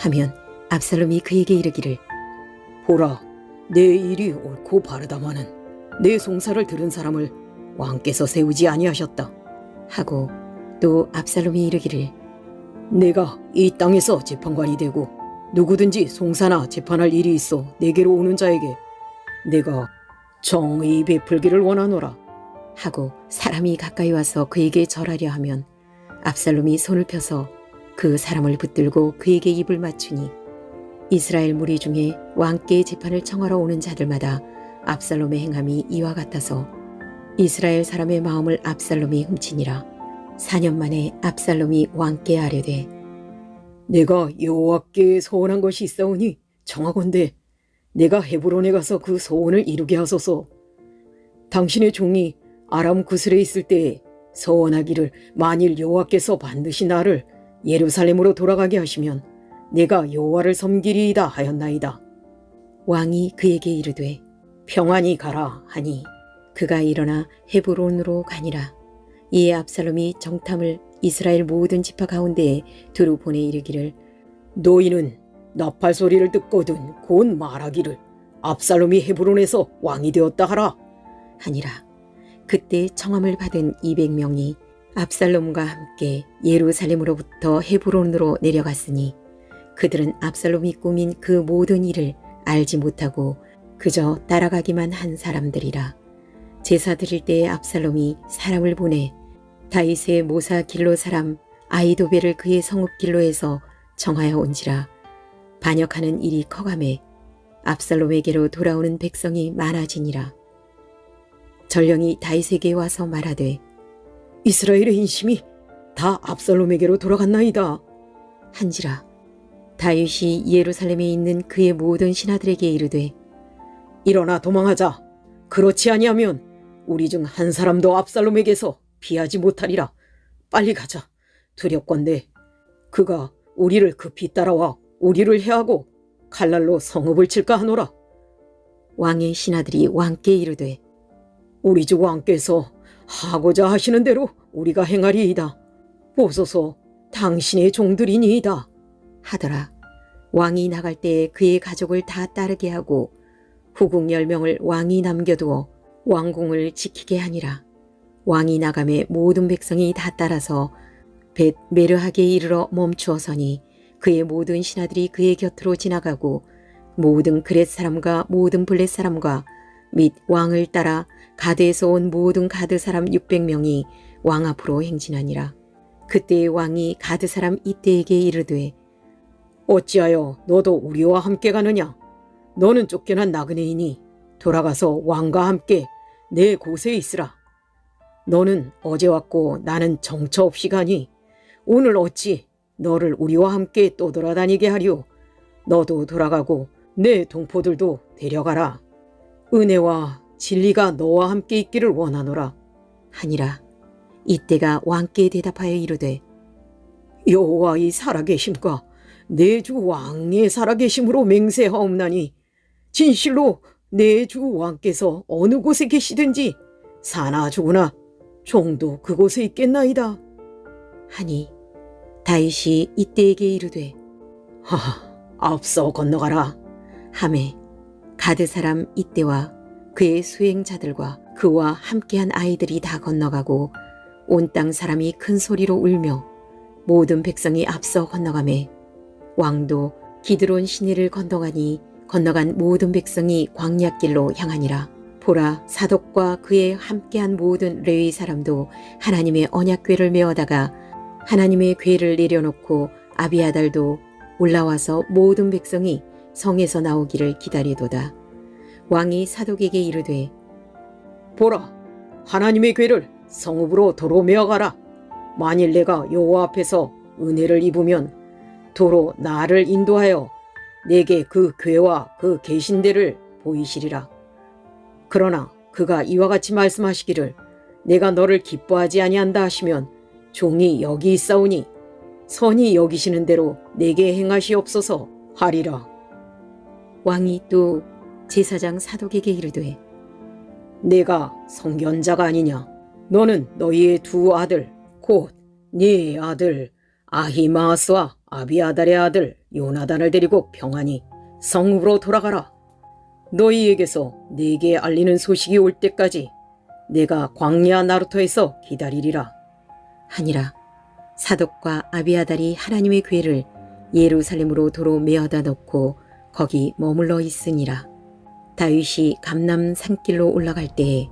하면 압살롬이 그에게 이르기를 보라, 내 일이 옳고 바르다마는 내 송사를 들은 사람을 왕께서 세우지 아니하셨다. 하고 또 압살롬이 이르기를 내가 이 땅에서 재판관이 되고 누구든지 송사나 재판할 일이 있어 내게로 오는 자에게 내가 정의 베풀기를 원하노라. 하고 사람이 가까이 와서 그에게 절하려 하면 압살롬이 손을 펴서 그 사람을 붙들고 그에게 입을 맞추니 이스라엘 무리 중에 왕께 재판을 청하러 오는 자들마다 압살롬의 행함이 이와 같아서 이스라엘 사람의 마음을 압살롬이 훔치니라 4년 만에 압살롬이 왕께 아뢰되 내가 여호와께 소원한 것이 있사오니 청하건대 내가 헤브론에 가서 그 소원을 이루게 하소서. 당신의 종이 아람 구슬에 있을 때에 소원하기를 만일 여호와께서 반드시 나를 예루살렘으로 돌아가게 하시면 내가 여호와를 섬기리이다 하였나이다. 왕이 그에게 이르되 평안히 가라 하니 그가 일어나 헤브론으로 가니라. 이에 압살롬이 정탐을 이스라엘 모든 지파 가운데에 두루 보내 이르기를 너희는 나팔 소리를 듣거든 곧 말하기를 압살롬이 헤브론에서 왕이 되었다 하라. 하니라. 그때 청함을 받은 200명이 압살롬과 함께 예루살렘으로부터 헤브론으로 내려갔으니 그들은 압살롬이 꾸민 그 모든 일을 알지 못하고 그저 따라가기만 한 사람들이라. 제사 드릴 때에 압살롬이 사람을 보내 다윗의 모사 길로 사람 아이도벨을 그의 성읍 길로에서 정하여 온지라 반역하는 일이 커감해 압살롬에게로 돌아오는 백성이 많아지니라. 전령이 다윗에게 와서 말하되 이스라엘의 인심이 다 압살롬에게로 돌아갔나이다. 한지라 다윗이 예루살렘에 있는 그의 모든 신하들에게 이르되 일어나 도망하자. 그렇지 아니하면 우리 중 한 사람도 압살롬에게서 피하지 못하리라. 빨리 가자. 두렵건대 그가 우리를 급히 따라와 우리를 해하고 칼날로 성읍을 칠까 하노라. 왕의 신하들이 왕께 이르되 우리 주 왕께서 하고자 하시는 대로 우리가 행하리이다. 보소서 당신의 종들이니이다. 하더라 왕이 나갈 때에 그의 가족을 다 따르게 하고 후궁 열 명을 왕이 남겨두어 왕궁을 지키게 하니라 왕이 나감에 모든 백성이 다 따라서 벳 메르하게 이르러 멈추어서니 그의 모든 신하들이 그의 곁으로 지나가고 모든 그렛 사람과 모든 블렛 사람과 및 왕을 따라 가드에서 온 모든 가드 사람 600명이 왕 앞으로 행진하니라. 그때 왕이 가드 사람 이때에게 이르되 어찌하여 너도 우리와 함께 가느냐? 너는 쫓겨난 나그네이니 돌아가서 왕과 함께 내 곳에 있으라. 너는 어제 왔고 나는 정처 없이 가니 오늘 어찌 너를 우리와 함께 또 돌아다니게 하리오. 너도 돌아가고 내 동포들도 데려가라. 은혜와 진리가 너와 함께 있기를 원하노라. 하니라. 이때가 왕께 대답하여 이르되 여호와의 살아계심과 내 주 왕의 살아계심으로 맹세하옵나니 진실로 내 주 왕께서 어느 곳에 계시든지 사나 죽으나 종도 그곳에 있겠나이다. 하니 다윗이 이때에게 이르되 하하, 앞서 건너가라. 함에 가드 사람 이때와 그의 수행자들과 그와 함께한 아이들이 다 건너가고 온 땅 사람이 큰 소리로 울며 모든 백성이 앞서 건너가매 왕도 기드론 시내를 건너가니 건너간 모든 백성이 광야길로 향하니라. 보라 사독과 그의 함께한 모든 레위 사람도 하나님의 언약궤를 메어다가 하나님의 궤를 내려놓고 아비아달도 올라와서 모든 백성이 성에서 나오기를 기다리도다. 왕이 사독에게 이르되 보라, 하나님의 괴를 성읍으로 도로 메어가라. 만일 내가 여호와 앞에서 은혜를 입으면 도로 나를 인도하여 내게 그 괴와 그 계신대를 보이시리라. 그러나 그가 이와 같이 말씀하시기를 내가 너를 기뻐하지 아니한다 하시면 종이 여기 있사오니 선이 여기시는 대로 내게 행하시옵소서 하리라. 왕이 또 제사장 사독에게 이르되 내가 성견자가 아니냐? 너는 너희의 두 아들, 곧 네 아들 아히마스와 아비아달의 아들 요나단을 데리고 평안히 성읍으로 돌아가라. 너희에게서 내게 알리는 소식이 올 때까지 내가 광야 나루토에서 기다리리라. 하니라 사독과 아비아달이 하나님의 괴를 예루살렘으로 도로 메어다 놓고 거기 머물러 있으니라 다윗이 감남 산길로 올라갈 때에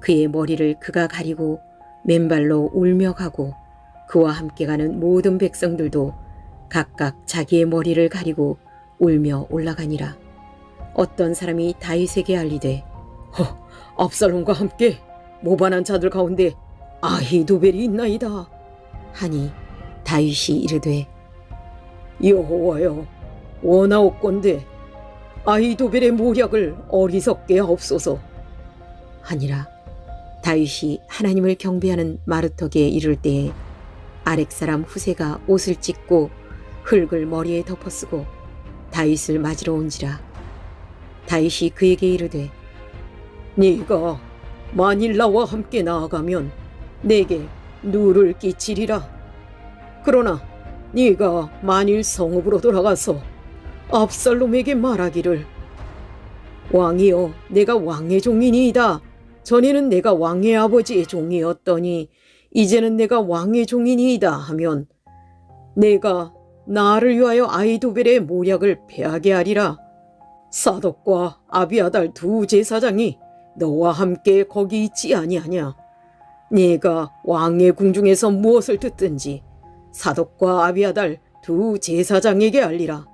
그의 머리를 그가 가리고 맨발로 울며 가고 그와 함께 가는 모든 백성들도 각각 자기의 머리를 가리고 울며 올라가니라 어떤 사람이 다윗에게 알리되 허, 압살롬과 함께 모반한 자들 가운데 아히도벨이 있나이다. 하니 다윗이 이르되 여호와여 원하옵건대 아히도벨의 모략을 어리석게 하옵소서. 하니라 다윗이 하나님을 경배하는 마르턱에 이를 때에 아렉 사람 후세가 옷을 찢고 흙을 머리에 덮어쓰고 다윗을 맞으러 온지라 다윗이 그에게 이르되 네가 만일 나와 함께 나아가면 내게 누를 끼치리라. 그러나 네가 만일 성읍으로 돌아가서 압살롬에게 말하기를 왕이여 내가 왕의 종이니이다. 전에는 내가 왕의 아버지의 종이었더니 이제는 내가 왕의 종이니이다 하면 내가 나를 위하여 아이도벨의 모략을 패하게 하리라. 사독과 아비아달 두 제사장이 너와 함께 거기 있지 아니하냐? 네가 왕의 궁중에서 무엇을 듣든지 사독과 아비아달 두 제사장에게 알리라.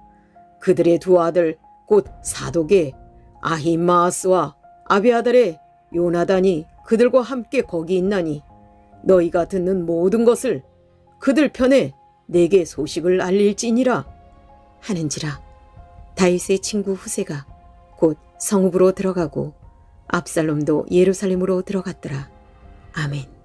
그들의 두 아들 곧 사독의 아히마스와 아비아달의 요나단이 그들과 함께 거기 있나니 너희가 듣는 모든 것을 그들 편에 내게 소식을 알릴지니라. 하는지라 다윗의 친구 후세가 곧 성읍으로 들어가고 압살롬도 예루살렘으로 들어갔더라 아멘